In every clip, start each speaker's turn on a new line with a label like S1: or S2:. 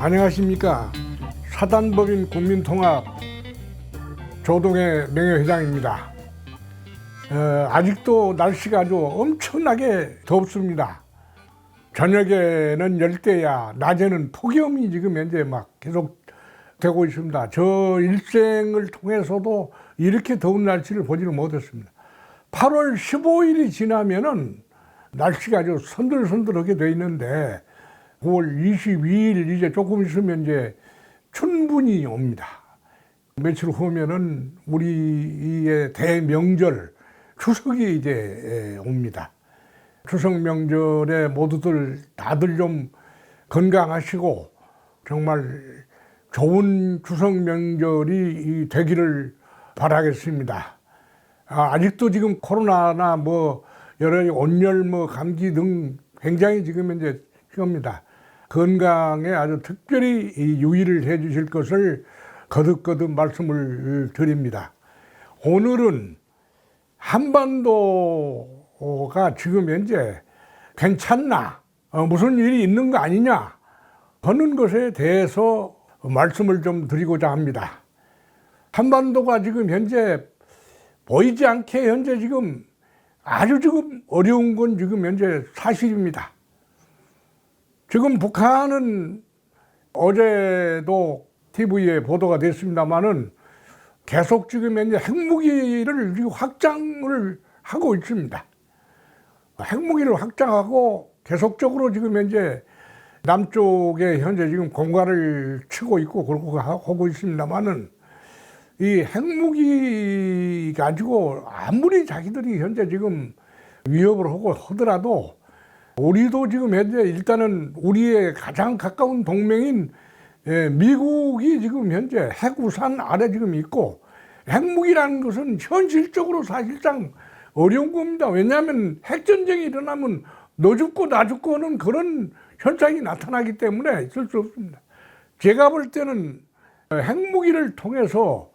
S1: 안녕하십니까 사단법인 국민통합 조동의 명예회장입니다. 어, 아직도 날씨가 아주 엄청나게 덥습니다. 저녁에는 열대야, 낮에는 폭염이 지금 현재 막 계속 되고 있습니다. 저 일생을 통해서도 이렇게 더운 날씨를 보지는 못했습니다. 8월 15일이 지나면은 날씨가 아주 선들선들하게 돼 있는데 9월 22일 이제 조금 있으면 이제 춘분이 옵니다. 며칠 후면은 우리의 대명절 추석이 이제 옵니다. 추석 명절에 모두들 다들 좀 건강하시고 정말 좋은 추석 명절이 되기를 바라겠습니다. 아, 아직도 지금 코로나나 뭐 여러 온열 뭐 감기 등 굉장히 지금 현재 시겁니다. 건강에 아주 특별히 이 유의를 해 주실 것을 거듭거듭 말씀을 드립니다. 오늘은 한반도가 지금 현재 괜찮나? 어, 무슨 일이 있는 거 아니냐? 하는 것에 대해서 말씀을 좀 드리고자 합니다. 한반도가 지금 현재 보이지 않게 현재 지금 아주 지금 어려운 건 지금 현재 사실입니다. 지금 북한은 어제도 TV에 보도가 됐습니다만은 계속 지금 현재 핵무기를 확장을 하고 있습니다. 핵무기를 확장하고 계속적으로 지금 현재 남쪽에 현재 지금 공갈을 치고 있고 그러고 하고 있습니다만은 이 핵무기 가지고 아무리 자기들이 현재 지금 위협을 하고 하더라도 우리도 지금 현재 일단은 우리의 가장 가까운 동맹인 예, 미국이 지금 현재 핵우산 아래 지금 있고 핵무기라는 것은 현실적으로 사실상 어려운 겁니다. 왜냐하면 핵전쟁이 일어나면 너 죽고 나 죽고는 그런 현상이 나타나기 때문에 있을 수 없습니다. 제가 볼 때는 핵무기를 통해서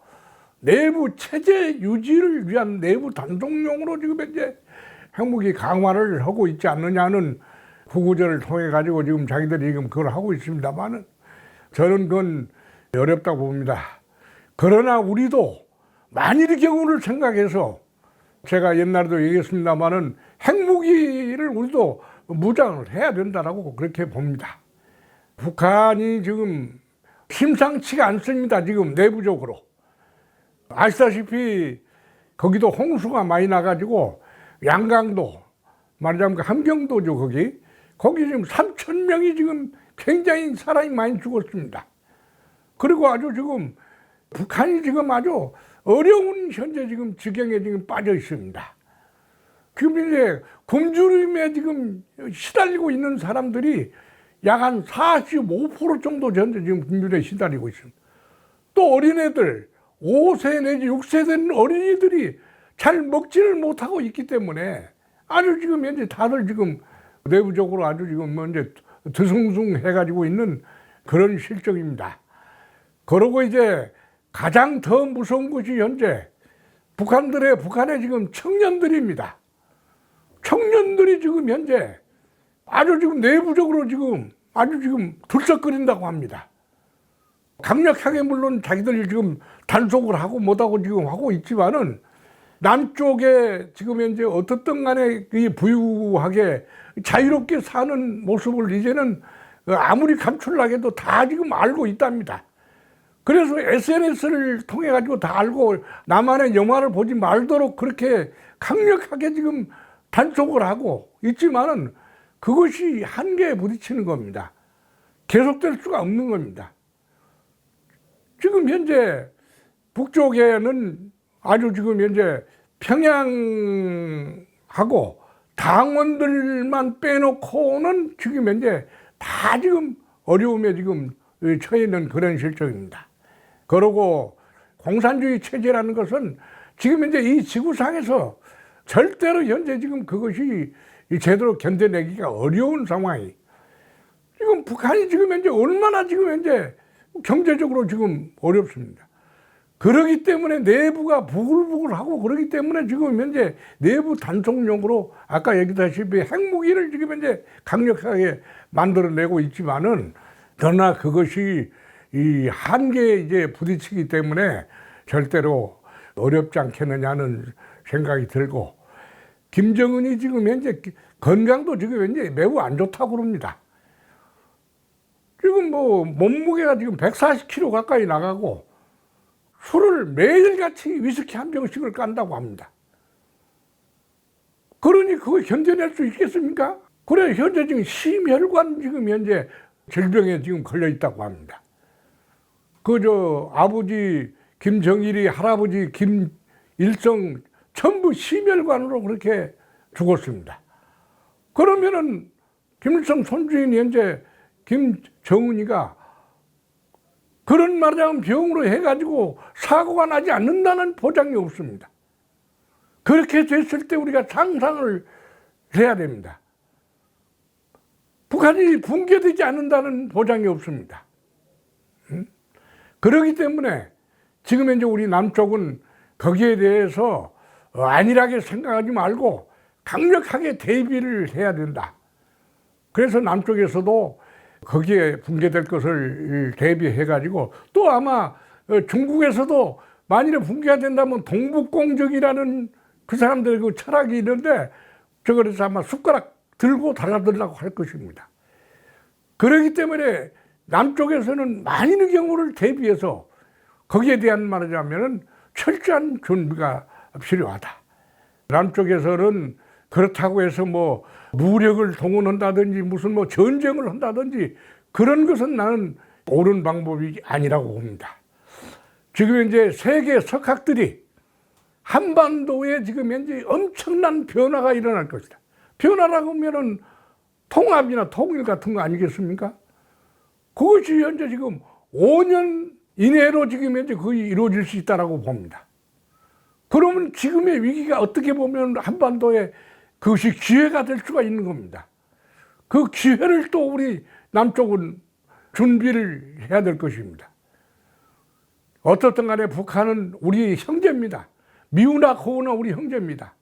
S1: 내부 체제 유지를 위한 내부 단속용으로 지금 현재 핵무기 강화를 하고 있지 않느냐는 구구절을 통해 가지고 지금 자기들이 지금 그걸 하고 있습니다만은 저는 그건 어렵다고 봅니다. 그러나 우리도 만일의 경우를 생각해서 제가 옛날에도 얘기했습니다만은 핵무기를 우리도 무장을 해야 된다라고 그렇게 봅니다. 북한이 지금 심상치가 않습니다. 지금 내부적으로. 아시다시피 거기도 홍수가 많이 나가지고 양강도 말하자면 그 함경도죠 거기 거기 지금 3천 명이 지금 굉장히 사람이 많이 죽었습니다. 그리고 아주 지금 북한이 지금 아주 어려운 현재 지금 지경에 지금 빠져 있습니다. 지금 이제 굶주림에 지금 시달리고 있는 사람들이 약 한 45% 정도 현재 지금 굶주림에 시달리고 있습니다. 또 어린애들 5세 내지 6세 된 어린이들이 잘 먹지를 못하고 있기 때문에 아주 지금 현재 다들 지금 내부적으로 아주 지금 뭐 이제 드숭숭 해가지고 있는 그런 실정입니다. 그러고 이제 가장 더 무서운 것이 현재 북한들의 북한의 지금 청년들입니다. 청년들이 지금 현재 아주 지금 내부적으로 지금 아주 지금 들썩거린다고 합니다. 강력하게 물론 자기들이 지금 단속을 하고 못하고 지금 하고 있지만은 남쪽에 지금 현재 어떻든 간에 이 부유하게 자유롭게 사는 모습을 이제는 아무리 감출라게도 다 지금 알고 있답니다. 그래서 SNS를 통해 가지고 다 알고 나만의 영화를 보지 말도록 그렇게 강력하게 지금 단속을 하고 있지만은 그것이 한계에 부딪히는 겁니다. 계속될 수가 없는 겁니다. 지금 현재 북쪽에는 아주 지금 현재 평양하고 당원들만 빼놓고는 지금 현재 다 지금 어려움에 지금 처해 있는 그런 실정입니다. 그러고 공산주의 체제라는 것은 지금 현재 이 지구상에서 절대로 현재 지금 그것이 제대로 견뎌내기가 어려운 상황이 지금 북한이 지금 현재 얼마나 지금 현재 경제적으로 지금 어렵습니다. 그러기 때문에 내부가 부글부글하고 그러기 때문에 지금 현재 내부 단속용으로 아까 얘기다시피 핵무기를 지금 현재 강력하게 만들어내고 있지만은 그러나 그것이 이 한계에 이제 부딪히기 때문에 절대로 어렵지 않겠느냐는 생각이 들고 김정은이 지금 현재 건강도 지금 현재 매우 안 좋다고 그럽니다. 지금 뭐 몸무게가 지금 140kg 가까이 나가고 술을 매일같이 위스키 한 병씩을 깐다고 합니다. 그러니 그거 견뎌낼 수 있겠습니까? 그래 현재 지금 심혈관 지금 현재 질병에 지금 걸려 있다고 합니다. 그 저 아버지 김정일이 할아버지 김일성 전부 심혈관으로 그렇게 죽었습니다. 그러면은 김일성 손주인 현재 김정은이가 그런 말하자면 병으로 해가지고 사고가 나지 않는다는 보장이 없습니다. 그렇게 됐을 때 우리가 상상을 해야 됩니다. 북한이 붕괴되지 않는다는 보장이 없습니다. 응? 그러기 때문에 지금 현재 우리 남쪽은 거기에 대해서 어, 안일하게 생각하지 말고 강력하게 대비를 해야 된다. 그래서 남쪽에서도 거기에 붕괴될 것을 대비해 가지고 또 아마 어, 중국에서도 만일에 붕괴가 된다면 동북공적이라는 그 사람들의 그 철학이 있는데 저거에서 아마 숟가락 들고 달아들라고 할 것입니다. 그렇기 때문에 남쪽에서는 많은 경우를 대비해서 거기에 대한 말하자면은 철저한 준비가 필요하다. 남쪽에서는 그렇다고 해서 뭐 무력을 동원한다든지 무슨 뭐 전쟁을 한다든지 그런 것은 나는 옳은 방법이 아니라고 봅니다. 지금 이제 세계 석학들이 한반도에 지금 현재 엄청난 변화가 일어날 것이다. 변화라고 하면은 통합이나 통일 같은 거 아니겠습니까? 그것이 현재 지금 5년 이내로 지금 현재 거의 이루어질 수 있다라고 봅니다. 그러면 지금의 위기가 어떻게 보면 한반도에 그것이 기회가 될 수가 있는 겁니다. 그 기회를 또 우리 남쪽은 준비를 해야 될 것입니다. 어떻든 간에 북한은 우리 형제입니다. 미우나 고우나 우리 형제입니다.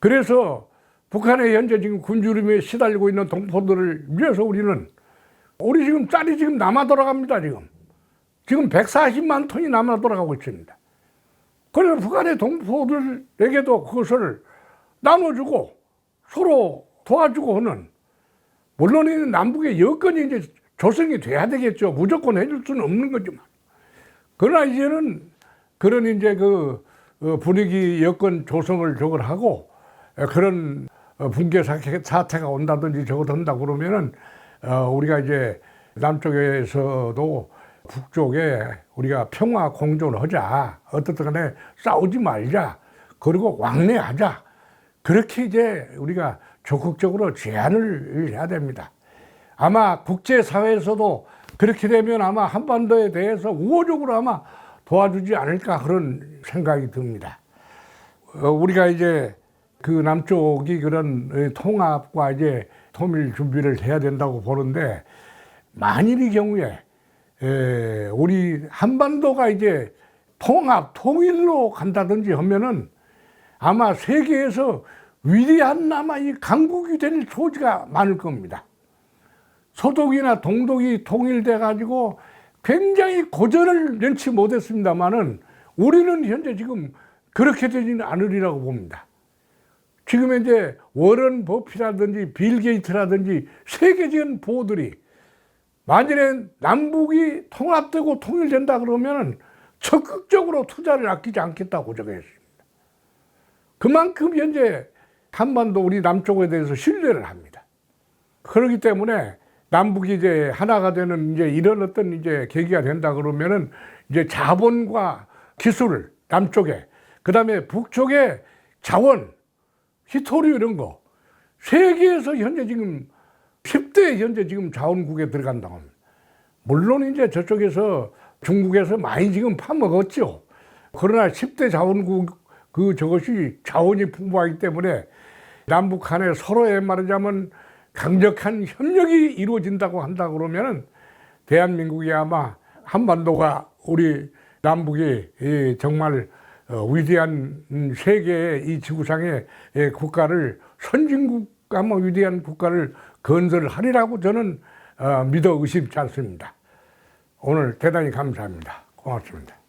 S1: 그래서 북한의 현재 지금 군주림에 시달리고 있는 동포들을 위해서 우리는 우리 지금 쌀이 지금 남아 돌아갑니다, 지금. 지금 140만 톤이 남아 돌아가고 있습니다. 그래서 북한의 동포들에게도 그것을 나눠주고 서로 도와주고 하는 물론 이 남북의 여건이 이제 조성이 돼야 되겠죠. 무조건 해줄 수는 없는 거지만. 그러나 이제는 그런 이제 그 어, 분위기 여건 조성을 저걸 하고 어, 그런 어, 붕괴 사태가 온다든지 저것 한다 그러면은 우리가 이제 남쪽에서도 북쪽에 우리가 평화 공존을 하자. 어떻든 간에 싸우지 말자. 그리고 왕래하자. 그렇게 이제 우리가 적극적으로 제안을 해야 됩니다. 아마 국제사회에서도 그렇게 되면 아마 한반도에 대해서 우호적으로 아마 도와주지 않을까 그런 생각이 듭니다. 어, 우리가 이제 그 남쪽이 그런 통합과 이제 통일 준비를 해야 된다고 보는데 만일의 경우에 우리 한반도가 이제 통합, 통일로 간다든지 하면은 아마 세계에서 위대한 아마 이 강국이 될 소지가 많을 겁니다. 서독이나 동독이 통일돼 가지고 굉장히 고전을 면치 못했습니다만은 우리는 현재 지금 그렇게 되지는 않으리라고 봅니다. 지금 이제 워런 버피라든지 빌 게이트라든지 세계적인 보호들이 만일에 남북이 통합되고 통일된다 그러면 적극적으로 투자를 아끼지 않겠다고 적어했습니다. 그만큼 현재 한반도 우리 남쪽에 대해서 신뢰를 합니다. 그렇기 때문에 남북이 이제 하나가 되는 이제 이런 어떤 이제 계기가 된다 그러면은 이제 자본과 기술 남쪽에 그 다음에 북쪽에 자원, 히토류 이런 거 세계에서 현재 지금 10대 현재 지금 자원국에 들어간다고 합니다. 물론 이제 저쪽에서 중국에서 많이 지금 파먹었죠. 그러나 10대 자원국 그 저것이 자원이 풍부하기 때문에 남북 간에 서로의 말하자면 강력한 협력이 이루어진다고 한다 그러면은 대한민국이 아마 한반도가 우리 남북이 정말 어, 위대한 세계의 이 지구상의 국가를 선진국 아마 위대한 국가를 건설하리라고 저는 어, 믿어 의심치 않습니다. 오늘 대단히 감사합니다. 고맙습니다.